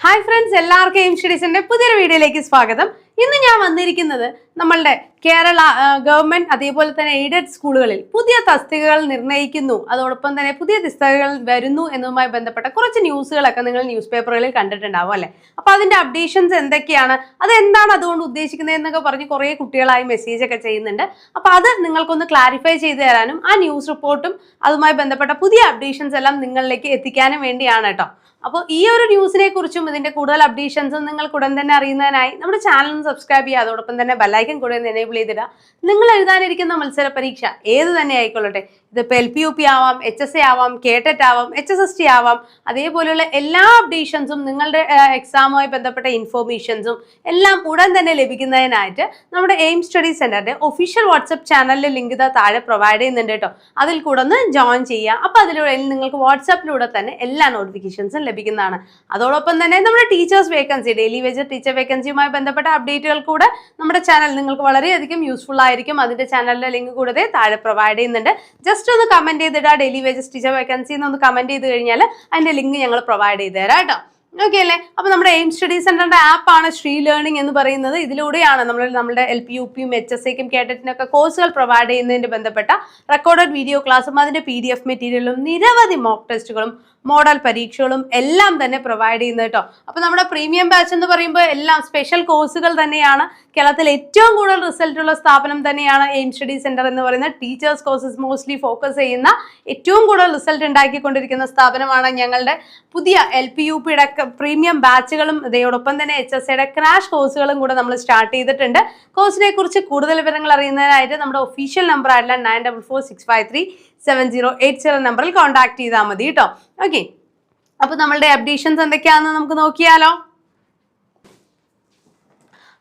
Hi friends എല്ലാവർക്കും aim സ്റ്റഡീസിന്റെ പുതിയൊരു വീഡിയോയിലേക്ക് സ്വാഗതം. ഇന്ന് ഞാൻ വന്നിരിക്കുന്നത് നമ്മളുടെ കേരള ഗവൺമെന്റ് അതേപോലെ തന്നെ എയ്ഡഡ് സ്കൂളുകളിൽ പുതിയ തസ്തികകൾ നിർണയിക്കുന്നു അതോടൊപ്പം തന്നെ പുതിയ തസ്തികകൾ വരുന്നു എന്നതുമായി ബന്ധപ്പെട്ട കുറച്ച് ന്യൂസുകളൊക്കെ നിങ്ങൾ ന്യൂസ് പേപ്പറുകളിൽ കണ്ടിട്ടുണ്ടാവും അല്ലേ? അപ്പൊ അതിന്റെ അപ്ഡേഷൻസ് എന്തൊക്കെയാണ്? അത് എന്താണ് അതുകൊണ്ട് ഉദ്ദേശിക്കുന്നത് എന്നൊക്കെ പറഞ്ഞ് കുറെ കുട്ടികളായി മെസ്സേജ് ഒക്കെ ചെയ്യുന്നുണ്ട്. അപ്പൊ അത് നിങ്ങൾക്കൊന്ന് ക്ലാരിഫൈ ചെയ്തു തരാനും ആ ന്യൂസ് റിപ്പോർട്ടും അതുമായി ബന്ധപ്പെട്ട പുതിയ അപ്ഡേഷൻസ് എല്ലാം നിങ്ങളിലേക്ക് എത്തിക്കാനും വേണ്ടിയാണ് കേട്ടോ. അപ്പോൾ ഈ ഒരു ന്യൂസിനെ കുറിച്ചും ഇതിന്റെ കൂടുതൽ അപ്ഡേഷൻസും നിങ്ങൾക്ക് ഉടൻ തന്നെ അറിയുന്നതിനായി നമ്മുടെ ചാനൽ സബ്സ്ക്രൈബ് ചെയ്യുക. അതോടൊപ്പം തന്നെ ബെല്ലൈക്കൻ കൂടെ ഒന്ന് എനേബിൾ ചെയ്തിടാം. നിങ്ങൾ എഴുതാനിരിക്കുന്ന മത്സര പരീക്ഷ ഏത് തന്നെ ആയിക്കൊള്ളട്ടെ. ഇതിപ്പോൾ എൽ പി യു പി ആവാം എച്ച് എസ് എ ആവാം കേട്ടറ്റ് ആവാം എച്ച് എസ് എസ് ടി ആവാം അതേപോലെയുള്ള എല്ലാ അപ്ഡേഷൻസും നിങ്ങളുടെ എക്സാമുമായി ബന്ധപ്പെട്ട ഇൻഫോർമേഷൻസും എല്ലാം ഉടൻ തന്നെ ലഭിക്കുന്നതിനായിട്ട് നമ്മുടെ എയിം സ്റ്റഡി സെന്ററിന്റെ ഒഫീഷ്യൽ വാട്സപ്പ് ചാനലിലെ ലിങ്ക് ഇതാ താഴെ പ്രൊവൈഡ് ചെയ്യുന്നുണ്ട് കേട്ടോ. അതിൽ കൂടെ ഒന്ന് ജോയിൻ ചെയ്യുക. അപ്പോൾ അതിലൂടെ നിങ്ങൾക്ക് വാട്സാപ്പിലൂടെ തന്നെ എല്ലാ നോട്ടിഫിക്കേഷൻസും ലഭിക്കുന്നതാണ്. അതോടൊപ്പം തന്നെ നമ്മുടെ teachers vacancy daily wager teacher വേക്കൻസിയുമായി ബന്ധപ്പെട്ട അപ്ഡേറ്റുകൾ കൂടെ നമ്മുടെ ചാനൽ നിങ്ങൾക്ക് വളരെയധികം യൂസ്ഫുൾ ആയിരിക്കും. അതിന്റെ ചാനലിന്റെ ലിങ്ക് കൂടെ താഴെ പ്രൊവൈഡ് ചെയ്യുന്നുണ്ട്. ജസ്റ്റ് ഒന്ന് കമന്റ് ചെയ്തിടുക ഡെയിലി വേജസ് ടീച്ചർ വേക്കൻസി എന്നൊന്ന് കമന്റ് ചെയ്ത് കഴിഞ്ഞാൽ അതിന്റെ ലിങ്ക് ഞങ്ങൾ പ്രൊവൈഡ് ചെയ്ത് തരാം കേട്ടോ. ഓക്കെ അല്ലേ? അപ്പൊ നമ്മുടെ എയിം സ്റ്റഡി സെന്ററിന്റെ ആപ്പാണ് ശ്രീ ലേണിംഗ് എന്ന് പറയുന്നത്. ഇതിലൂടെയാണ് നമ്മൾ നമ്മുടെ എൽ പി യു പിയും എച്ച് എസ് ഐക്കും കേട്ടറ്റിനൊക്കെ കോഴ്സുകൾ പ്രൊവൈഡ് ചെയ്യുന്നതിന് ബന്ധപ്പെട്ട റെക്കോർഡഡ് വീഡിയോ ക്ലാസ്സും അതിന്റെ പി ഡി എഫ് മെറ്റീരിയലും നിരവധി മോക്ക് ടെസ്റ്റുകളും മോഡൽ പരീക്ഷകളും എല്ലാം തന്നെ പ്രൊവൈഡ് ചെയ്യുന്നത് കേട്ടോ. അപ്പൊ നമ്മുടെ പ്രീമിയം ബാച്ച് എന്ന് പറയുമ്പോൾ എല്ലാം സ്പെഷ്യൽ കോഴ്സുകൾ തന്നെയാണ്. കേരളത്തിൽ ഏറ്റവും കൂടുതൽ റിസൾട്ട് ഉള്ള സ്ഥാപനം തന്നെയാണ് എയിം സ്റ്റഡി സെന്റർ എന്ന് പറയുന്ന ടീച്ചേഴ്സ് കോഴ്സസ് മോസ്റ്റ്ലി ഫോക്കസ് ചെയ്യുന്ന ഏറ്റവും കൂടുതൽ റിസൾട്ട് ഉണ്ടാക്കിക്കൊണ്ടിരിക്കുന്ന സ്ഥാപനമാണ് ഞങ്ങളുടെ പുതിയ എൽ പി യു പിയുടെ പ്രീമിയം ബാച്ചുകളും ഇതോടൊപ്പം തന്നെ എച്ച് എസ് സിയുടെ ക്രാഷ് കോഴ്സുകളും കൂടെ നമ്മൾ സ്റ്റാർട്ട് ചെയ്തിട്ടുണ്ട്. കോഴ്സിനെ കുറിച്ച് കൂടുതൽ വിവരങ്ങൾ അറിയുന്നതിനായിട്ട് നമ്മുടെ ഒഫീഷ്യൽ നമ്പർ ആയിട്ടുള്ള nine double four six five three seven zero eight zero നമ്പറിൽ കോൺടാക്ട് ചെയ്താൽ മതി കേട്ടോ ഓക്കെ അപ്പൊ നമ്മളുടെ അപ്ഡേഷൻസ് എന്തൊക്കെയാണെന്ന് നമുക്ക് നോക്കിയാലോ.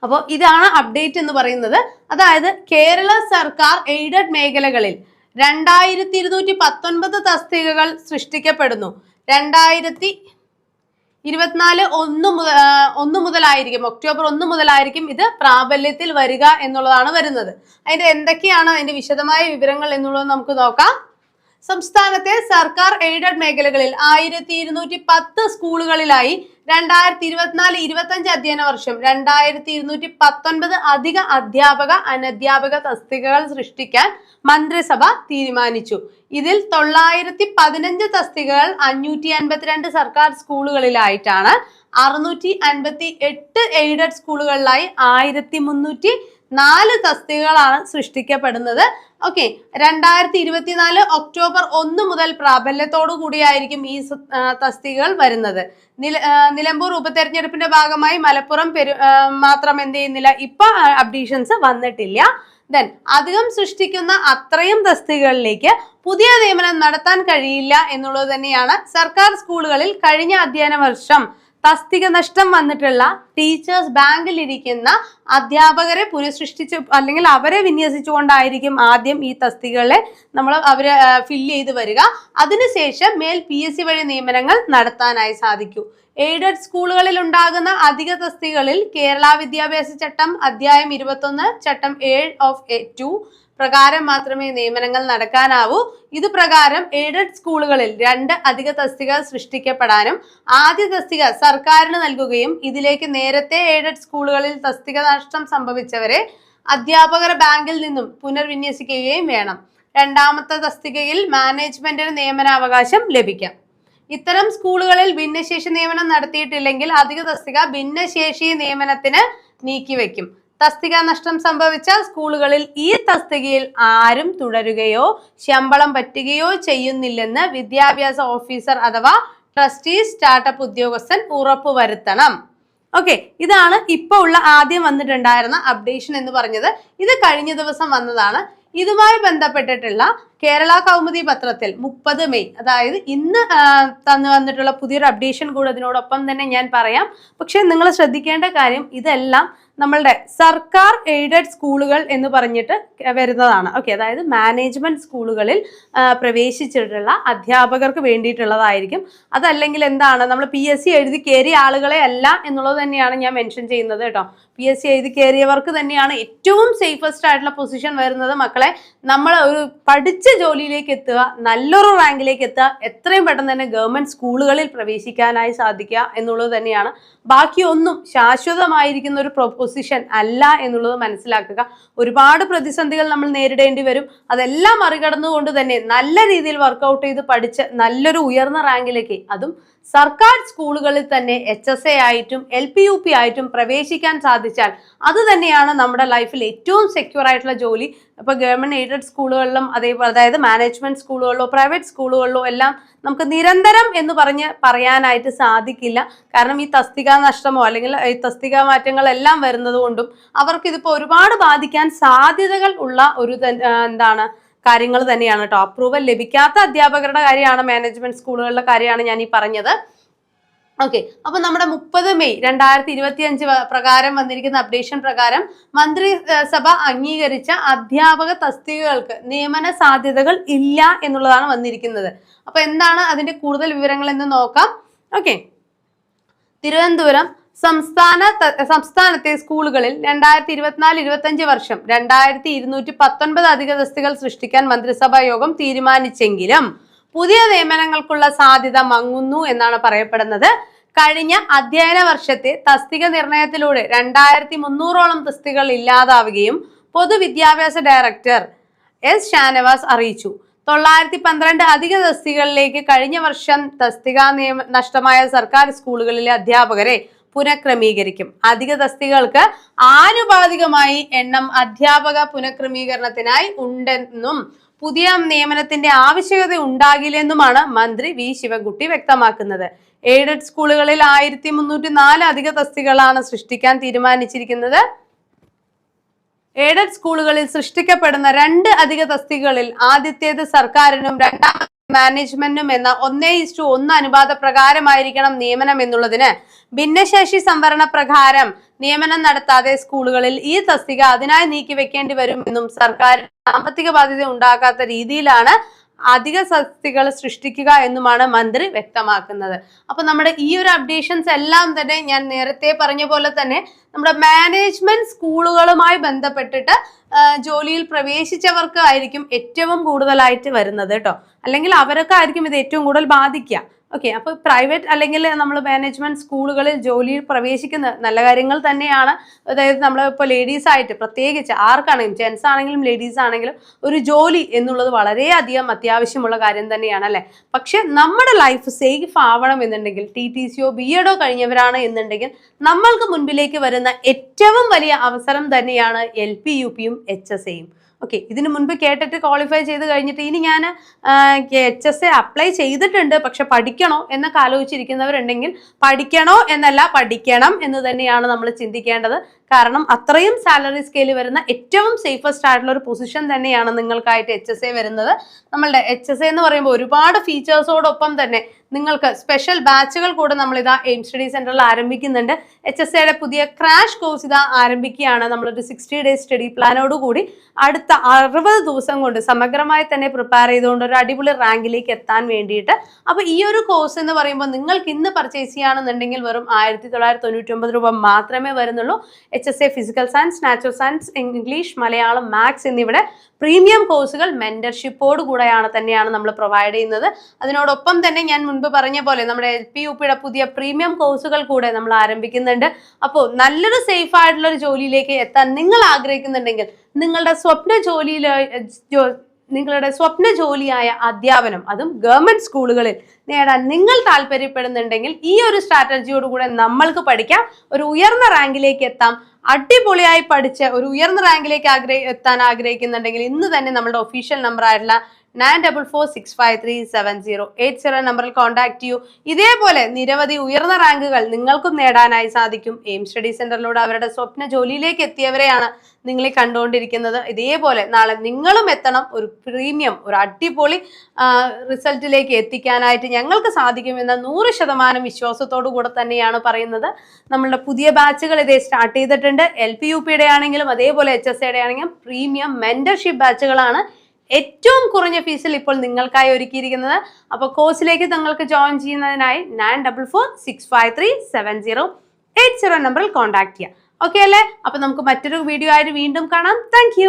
അപ്പോൾ ഇതാണ് അപ്ഡേറ്റ് എന്ന് പറയുന്നത്. അതായത് കേരള സർക്കാർ എയ്ഡഡ് മേഖലകളിൽ രണ്ടായിരത്തി ഇരുന്നൂറ്റി പത്തൊൻപത് തസ്തികകൾ സൃഷ്ടിക്കപ്പെടുന്നു. രണ്ടായിരത്തി ഇരുപത്തിനാല് ഒന്ന് മുതൽ ഒന്ന് മുതലായിരിക്കും ഒക്ടോബർ ഒന്ന് മുതലായിരിക്കും ഇത് പ്രാബല്യത്തിൽ വരിക എന്നുള്ളതാണ് വരുന്നത്. അതിന്റെ എന്തൊക്കെയാണ് അതിന്റെ വിശദമായ വിവരങ്ങൾ എന്നുള്ളത് നമുക്ക് നോക്കാം. സംസ്ഥാനത്തെ സർക്കാർ എയ്ഡഡ് മേഖലകളിൽ ആയിരത്തി ഇരുന്നൂറ്റി പത്ത് സ്കൂളുകളിലായി രണ്ടായിരത്തി ഇരുപത്തിനാല് ഇരുപത്തഞ്ച് അധ്യയന വർഷം രണ്ടായിരത്തി ഇരുന്നൂറ്റി പത്തൊൻപത് അധിക അധ്യാപക അനധ്യാപക തസ്തികകൾ സൃഷ്ടിക്കാൻ മന്ത്രിസഭ തീരുമാനിച്ചു. ഇതിൽ തൊള്ളായിരത്തി പതിനഞ്ച് തസ്തികകൾ അഞ്ഞൂറ്റി അൻപത്തിരണ്ട് സർക്കാർ സ്കൂളുകളിലായിട്ടാണ് അറുന്നൂറ്റി അൻപത്തി എട്ട് എയ്ഡഡ് സ്കൂളുകളിലായി ആയിരത്തി മുന്നൂറ്റി നാല് തസ്തികകളാണ് സൃഷ്ടിക്കപ്പെടുന്നത്. ഓക്കെ രണ്ടായിരത്തി ഇരുപത്തിനാല് ഒക്ടോബർ ഒന്ന് മുതൽ പ്രാബല്യത്തോടു കൂടിയായിരിക്കും ഈ തസ്തികകൾ വരുന്നത്. നില നിലമ്പൂർ ഉപതെരഞ്ഞെടുപ്പിന്റെ ഭാഗമായി മലപ്പുറം പെരു മാത്രം എന്ത് ചെയ്യുന്നില്ല ഇപ്പൊ അപ്ഡീഷൻസ് വന്നിട്ടില്ല. ദെൻ അധികം സൃഷ്ടിക്കുന്ന അത്രയും തസ്തികകളിലേക്ക് പുതിയ നിയമനം നടത്താൻ കഴിയില്ല എന്നുള്ളത് തന്നെയാണ് സർക്കാർ സ്കൂളുകളിൽ കഴിഞ്ഞ അധ്യയന വർഷം തസ്തിക നഷ്ടം വന്നിട്ടുള്ള ടീച്ചേഴ്സ് ബാങ്കിൽ ഇരിക്കുന്ന അധ്യാപകരെ പുനഃസൃഷ്ടിച്ച് അല്ലെങ്കിൽ അവരെ വിന്യസിച്ചുകൊണ്ടായിരിക്കും ആദ്യം ഈ തസ്തികകളെ നമ്മൾ അവരെ ഫില്ല് ചെയ്ത് വരിക. അതിനുശേഷം മേൽ പി എസ് സി വഴി നിയമനങ്ങൾ നടത്താനായി സാധിക്കൂ. എയ്ഡഡ് സ്കൂളുകളിൽ ഉണ്ടാകുന്ന അധിക തസ്തികളിൽ കേരള വിദ്യാഭ്യാസ ചട്ടം അധ്യായം ഇരുപത്തൊന്ന് ചട്ടം ഏഴ് ഓഫ് ടു പ്രകാരം മാത്രമേ നിയമനങ്ങൾ നടക്കാനാവൂ. ഇത് പ്രകാരം എയ്ഡഡ് സ്കൂളുകളിൽ രണ്ട് അധിക തസ്തിക സൃഷ്ടിക്കപ്പെടാനും ആദ്യ തസ്തിക സർക്കാരിന് നൽകുകയും ഇതിലേക്ക് നേരത്തെ എയ്ഡഡ് സ്കൂളുകളിൽ തസ്തിക നഷ്ടം സംഭവിച്ചവരെ അധ്യാപകർ ബാങ്കിൽ നിന്നും പുനർവിന്യസിക്കുകയും വേണം. രണ്ടാമത്തെ തസ്തികയിൽ മാനേജ്മെന്റിന് നിയമനാവകാശം ലഭിക്കാം. ഇത്തരം സ്കൂളുകളിൽ ഭിന്നശേഷി നിയമനം നടത്തിയിട്ടില്ലെങ്കിൽ അധിക തസ്തിക ഭിന്നശേഷി നിയമനത്തിന് നീക്കിവെക്കും. തസ്തിക നഷ്ടം സംഭവിച്ച സ്കൂളുകളിൽ ഈ തസ്തികയിൽ ആരും തുടരുകയോ ശമ്പളം പറ്റുകയോ ചെയ്യുന്നില്ലെന്ന് വിദ്യാഭ്യാസ ഓഫീസർ അഥവാ ട്രസ്റ്റി സ്റ്റാർട്ടപ്പ് ഉദ്യോഗസ്ഥൻ ഉറപ്പുവരുത്തണം. ഓക്കെ ഇതാണ് ഇപ്പോൾ ഉള്ള ആദ്യം വന്നിട്ടുണ്ടായിരുന്ന അപ്ഡേഷൻ എന്ന് പറഞ്ഞത്. ഇത് കഴിഞ്ഞ ദിവസം വന്നതാണ്. ഇതുമായി ബന്ധപ്പെട്ടിട്ടുള്ള കേരള കൗമുദി പത്രത്തിൽ മുപ്പത് മെയ് അതായത് ഇന്ന് തന്നു വന്നിട്ടുള്ള പുതിയൊരു അപ്ഡേഷൻ കൂടെ അതിനോടൊപ്പം തന്നെ ഞാൻ പറയാം. പക്ഷെ നിങ്ങൾ ശ്രദ്ധിക്കേണ്ട കാര്യം ഇതെല്ലാം നമ്മളുടെ സർക്കാർ എയ്ഡഡ് സ്കൂളുകൾ എന്ന് പറഞ്ഞിട്ട് വരുന്നതാണ്. ഓക്കെ അതായത് മാനേജ്മെന്റ് സ്കൂളുകളിൽ പ്രവേശിച്ചിട്ടുള്ള അധ്യാപകർക്ക് വേണ്ടിയിട്ടുള്ളതായിരിക്കും. അതല്ലെങ്കിൽ എന്താണ് നമ്മൾ പി എസ് സി എഴുതി കയറിയ ആളുകളെ അല്ല എന്നുള്ളത് തന്നെയാണ് ഞാൻ മെൻഷൻ ചെയ്യുന്നത് കേട്ടോ. പി എസ് സി എഴുതി കയറിയവർക്ക് തന്നെയാണ് ഏറ്റവും സേഫസ്റ്റ് ആയിട്ടുള്ള പൊസിഷൻ വരുന്നത് മക്കളെ. നമ്മൾ ഒരു പഠിച്ച ജോലിയിലേക്ക് എത്തുക നല്ലൊരു റാങ്കിലേക്ക് എത്തുക എത്രയും പെട്ടെന്ന് തന്നെ ഗവൺമെന്റ് സ്കൂളുകളിൽ പ്രവേശിക്കാനായി സാധിക്കുക എന്നുള്ളത് തന്നെയാണ്. ബാക്കിയൊന്നും ശാശ്വതമായിരിക്കുന്ന ഒരു പൊസിഷൻ അല്ല എന്നുള്ളത് മനസ്സിലാക്കുക. ഒരുപാട് പ്രതിസന്ധികൾ നമ്മൾ നേരിടേണ്ടി വരും. അതെല്ലാം മറികടന്നുകൊണ്ട് തന്നെ നല്ല രീതിയിൽ വർക്കൗട്ട് ചെയ്ത് പഠിച്ച് നല്ലൊരു ഉയർന്ന റാങ്കിലേക്ക് അതും സർക്കാർ സ്കൂളുകളിൽ തന്നെ എച്ച് എസ് എ ആയിട്ടും എൽ പി യു പി ആയിട്ടും പ്രവേശിക്കാൻ സാധിച്ചാൽ അത് തന്നെയാണ് നമ്മുടെ ലൈഫിൽ ഏറ്റവും സെക്യൂർ ആയിട്ടുള്ള ജോലി. ഇപ്പൊ ഗവൺമെന്റ് എയ്ഡഡ് സ്കൂളുകളിലും അതേപോലെ അതായത് മാനേജ്മെന്റ് സ്കൂളുകളിലോ പ്രൈവറ്റ് സ്കൂളുകളിലോ എല്ലാം നമുക്ക് നിരന്തരം എന്ന് പറഞ്ഞ് പറയാനായിട്ട് സാധിക്കില്ല. കാരണം ഈ തസ്തിക നഷ്ടമോ അല്ലെങ്കിൽ ഈ തസ്തിക മാറ്റങ്ങളെല്ലാം വരുന്നത് കൊണ്ടും അവർക്ക് ഇതിപ്പോ ഒരുപാട് ബാധിക്കാൻ സാധ്യതകൾ ഉള്ള ഒരു എന്താണ് കാര്യങ്ങൾ തന്നെയാണ് കേട്ടോ അപ്രൂവൽ ലഭിക്കാത്ത അധ്യാപകരുടെ കാര്യമാണ് മാനേജ്മെന്റ് സ്കൂളുകളുടെ കാര്യമാണ് ഞാൻ ഈ പറഞ്ഞത്. ഓക്കെ അപ്പൊ നമ്മുടെ മുപ്പത് മെയ് രണ്ടായിരത്തി ഇരുപത്തി അഞ്ച് പ്രകാരം വന്നിരിക്കുന്ന അപ്ഡേഷൻ പ്രകാരം മന്ത്രിസഭ അംഗീകരിച്ച അധ്യാപക തസ്തികകൾക്ക് നിയമന സാധ്യതകൾ ഇല്ല എന്നുള്ളതാണ് വന്നിരിക്കുന്നത്. അപ്പൊ എന്താണ് അതിന്റെ കൂടുതൽ വിവരങ്ങൾ എന്ന് നോക്കാം. ഓക്കെ തിരുവനന്തപുരം സംസ്ഥാന സംസ്ഥാനത്തെ സ്കൂളുകളിൽ രണ്ടായിരത്തി ഇരുപത്തിനാല് ഇരുപത്തഞ്ച് വർഷം രണ്ടായിരത്തി ഇരുന്നൂറ്റി പത്തൊൻപത് അധിക തസ്തികൾ സൃഷ്ടിക്കാൻ മന്ത്രിസഭാ യോഗം തീരുമാനിച്ചെങ്കിലും പുതിയ നിയമനങ്ങൾക്കുള്ള സാധ്യത മങ്ങുന്നു എന്നാണ് പറയപ്പെടുന്നത്. കഴിഞ്ഞ അധ്യയന വർഷത്തെ തസ്തിക നിർണയത്തിലൂടെ രണ്ടായിരത്തി മുന്നൂറോളം തസ്തികൾ ഇല്ലാതാവുകയും പൊതുവിദ്യാഭ്യാസ ഡയറക്ടർ എസ് ഷാനവാസ് അറിയിച്ചു. തൊള്ളായിരത്തി പന്ത്രണ്ട് അധിക തസ്തികളിലേക്ക് കഴിഞ്ഞ വർഷം തസ്തിക നിയമ നഷ്ടമായ സർക്കാർ സ്കൂളുകളിലെ അധ്യാപകരെ പുനഃക്രമീകരിക്കും. അധിക തസ്തികൾക്ക് ആനുപാതികമായി എണ്ണം അധ്യാപക പുനഃക്രമീകരണത്തിനായി ഉണ്ടെന്നും പുതിയ നിയമനത്തിന്റെ ആവശ്യകത ഉണ്ടാകില്ലെന്നുമാണ് മന്ത്രി വി. ശിവൻകുട്ടി വ്യക്തമാക്കുന്നത്. എയ്ഡഡ് സ്കൂളുകളിൽ ആയിരത്തി മുന്നൂറ്റി നാല് അധിക തസ്തികളാണ് സൃഷ്ടിക്കാൻ തീരുമാനിച്ചിരിക്കുന്നത്. എയ്ഡഡ് സ്കൂളുകളിൽ സൃഷ്ടിക്കപ്പെടുന്ന രണ്ട് അധിക തസ്തികകളിൽ ആദ്യത്തേത് സർക്കാരിനും രണ്ടാമത് മാനേജ്മെന്റിനും എന്ന ഒന്നേ ഇസ്റ്റു ഒന്ന് അനുപാത പ്രകാരമായിരിക്കണം നിയമനം എന്നുള്ളതിന് ഭിന്നശേഷി സംവരണ പ്രകാരം നിയമനം നടത്താതെ സ്കൂളുകളിൽ ഈ തസ്തിക അതിനായി നീക്കി വെക്കേണ്ടി വരുമെന്നും സർക്കാർ സാമ്പത്തിക ബാധ്യത ഉണ്ടാക്കാത്ത രീതിയിലാണ് അധിക സസ്തികൾ സൃഷ്ടിക്കുക എന്നുമാണ് മന്ത്രി വ്യക്തമാക്കുന്നത്. അപ്പൊ നമ്മുടെ ഈ ഒരു അപ്ഡേഷൻസ് എല്ലാം തന്നെ ഞാൻ നേരത്തെ പറഞ്ഞ പോലെ തന്നെ നമ്മുടെ മാനേജ്മെന്റ് സ്കൂളുകളുമായി ബന്ധപ്പെട്ടിട്ട് ജോലിയിൽ പ്രവേശിച്ചവർക്ക് ആയിരിക്കും ഏറ്റവും കൂടുതലായിട്ട് വരുന്നത് കേട്ടോ. അല്ലെങ്കിൽ അവരൊക്കെ ആയിരിക്കും ഇത് ഏറ്റവും കൂടുതൽ ബാധിക്കുക. ഓക്കെ അപ്പോൾ പ്രൈവറ്റ് അല്ലെങ്കിൽ നമ്മൾ മാനേജ്മെന്റ് സ്കൂളുകളിൽ ജോലിയിൽ പ്രവേശിക്കുന്ന നല്ല കാര്യങ്ങൾ തന്നെയാണ്. അതായത് നമ്മൾ ഇപ്പോൾ ലേഡീസ് ആയിട്ട് പ്രത്യേകിച്ച് ആർക്കാണെങ്കിലും ജെൻസ് ആണെങ്കിലും ലേഡീസ് ആണെങ്കിലും ഒരു ജോലി എന്നുള്ളത് വളരെയധികം അത്യാവശ്യമുള്ള കാര്യം തന്നെയാണ് അല്ലേ? പക്ഷെ നമ്മുടെ ലൈഫ് സേഫ് ആവണം എന്നുണ്ടെങ്കിൽ ടി ടി സിയോ ബി എഡോ കഴിഞ്ഞവരാണ് എന്നുണ്ടെങ്കിൽ നമ്മൾക്ക് മുൻപിലേക്ക് വരുന്ന ഏറ്റവും വലിയ അവസരം തന്നെയാണ് എൽ പി യു പിയും എച്ച് എസ് എയും ഓക്കെ ഇതിനു മുൻപ് കേട്ടിട്ട് ക്വാളിഫൈ ചെയ്ത് കഴിഞ്ഞിട്ട് ഇനി ഞാൻ എച്ച് എസ് എ അപ്ലൈ ചെയ്തിട്ടുണ്ട്. പക്ഷെ പഠിക്കണോ എന്നൊക്കെ ആലോചിച്ചിരിക്കുന്നവരുണ്ടെങ്കിൽ പഠിക്കണോ എന്നല്ല പഠിക്കണം എന്ന് തന്നെയാണ് നമ്മൾ ചിന്തിക്കേണ്ടത്. കാരണം അത്രയും സാലറി സ്കെയിൽ വരുന്ന ഏറ്റവും സേഫസ്റ്റ് ആയിട്ടുള്ള ഒരു പൊസിഷൻ തന്നെയാണ് നിങ്ങൾക്കായിട്ട് എച്ച് എസ് എ വരുന്നത്. നമ്മളുടെ എച്ച് എസ് എ എന്ന് പറയുമ്പോൾ ഒരുപാട് ഫീച്ചേഴ്സോടൊപ്പം തന്നെ നിങ്ങൾക്ക് സ്പെഷ്യൽ ബാച്ചുകൾ കൂടെ നമ്മൾ ഇതാ എയിം സ്റ്റഡി സെന്ററിൽ ആരംഭിക്കുന്നുണ്ട്. എച്ച് എസ് എയുടെ പുതിയ ക്രാഷ് കോഴ്സ് ഇതാ ആരംഭിക്കുകയാണ്. നമ്മളൊരു സിക്സ്റ്റി ഡേയ്സ് സ്റ്റഡി പ്ലാനോടുകൂടി അടുത്ത അറുപത് ദിവസം കൊണ്ട് സമഗ്രമായി തന്നെ പ്രിപ്പയർ ചെയ്തുകൊണ്ട് ഒരു അടിപൊളി റാങ്കിലേക്ക് എത്താൻ വേണ്ടിയിട്ട്. അപ്പോൾ ഈ ഒരു കോഴ്സ് എന്ന് പറയുമ്പോൾ നിങ്ങൾക്ക് ഇന്ന് പർച്ചേസ് ചെയ്യുകയാണെന്നുണ്ടെങ്കിൽ വെറും ആയിരത്തി തൊള്ളായിരത്തി തൊണ്ണൂറ്റി രൂപ മാത്രമേ വരുന്നുള്ളൂ. H S A physical science natural science English Malayalam maths എന്നിവിടെ പ്രീമിയം കോഴ്സുകൾ മെന്റർഷിപ്പോട് കൂടെയാണ് തന്നെയാണ് നമ്മൾ പ്രൊവൈഡ് ചെയ്യുന്നത്. അതിനോടൊപ്പം തന്നെ ഞാൻ മുൻപ് പറഞ്ഞ പോലെ നമ്മുടെ എൽ പി യു പിയുടെ പുതിയ പ്രീമിയം കോഴ്സുകൾ കൂടെ നമ്മൾ ആരംഭിക്കുന്നുണ്ട്. അപ്പോൾ നല്ലൊരു സേഫ് ആയിട്ടുള്ള ഒരു ജോലിയിലേക്ക് എത്താൻ നിങ്ങൾ ആഗ്രഹിക്കുന്നുണ്ടെങ്കിൽ നിങ്ങളുടെ സ്വപ്ന ജോലിയിൽ ജോ- നിങ്ങളുടെ സ്വപ്ന ജോലിയായ അധ്യാപനം അതും ഗവൺമെന്റ് സ്കൂളുകളിൽ നേടാൻ നിങ്ങൾ താല്പര്യപ്പെടുന്നുണ്ടെങ്കിൽ ഈ ഒരു സ്ട്രാറ്റജിയോടുകൂടെ നമ്മൾക്ക് പഠിക്കാം. ഒരു ഉയർന്ന റാങ്കിലേക്ക് എത്താം. അടിപൊളിയായി പഠിച്ച് ഒരു ഉയർന്ന റാങ്കിലേക്ക് ആഗ്രഹി എത്താൻ ആഗ്രഹിക്കുന്നുണ്ടെങ്കിൽ ഇന്ന് തന്നെ നമ്മുടെ ഒഫീഷ്യൽ നമ്പർ ആയിട്ടുള്ള nine double four six five three seven zero eight zero നമ്പറിൽ കോൺടാക്ട് ചെയ്യൂ. ഇതേപോലെ നിരവധി ഉയർന്ന റാങ്കുകൾ നിങ്ങൾക്കും നേടാനായി സാധിക്കും. എയിം സ്റ്റഡി സെന്ററിലൂടെ അവരുടെ സ്വപ്ന ജോലിയിലേക്ക് എത്തിയവരെയാണ് നിങ്ങളെ കണ്ടുകൊണ്ടിരിക്കുന്നത്. ഇതേപോലെ നാളെ നിങ്ങളും എത്തണം. ഒരു പ്രീമിയം ഒരു അടിപൊളി റിസൾട്ടിലേക്ക് എത്തിക്കാനായിട്ട് ഞങ്ങൾക്ക് സാധിക്കുമെന്ന നൂറ് ശതമാനം വിശ്വാസത്തോടു കൂടെ തന്നെയാണ് പറയുന്നത്. നമ്മളുടെ പുതിയ ബാച്ചുകൾ ഇതേ സ്റ്റാർട്ട് ചെയ്തിട്ടുണ്ട്. എൽ പി യു പിയുടെ ആണെങ്കിലും അതേപോലെ എച്ച് എസ് എയുടെ ആണെങ്കിലും പ്രീമിയം മെന്റർഷിപ്പ് ബാച്ചുകളാണ് ഏറ്റവും കുറഞ്ഞ ഫീസിൽ ഇപ്പോൾ നിങ്ങൾക്കായി ഒരുക്കിയിരിക്കുന്നത്. അപ്പോൾ കോഴ്സിലേക്ക് തങ്ങൾക്ക് ജോയിൻ ചെയ്യുന്നതിനായി nine double four six five three seven zero eight zero നമ്പറിൽ കോൺടാക്ട് ചെയ്യാം. ഓക്കെ അല്ലേ? അപ്പോൾ നമുക്ക് മറ്റൊരു വീഡിയോ ആയിട്ട് വീണ്ടും കാണാം. താങ്ക്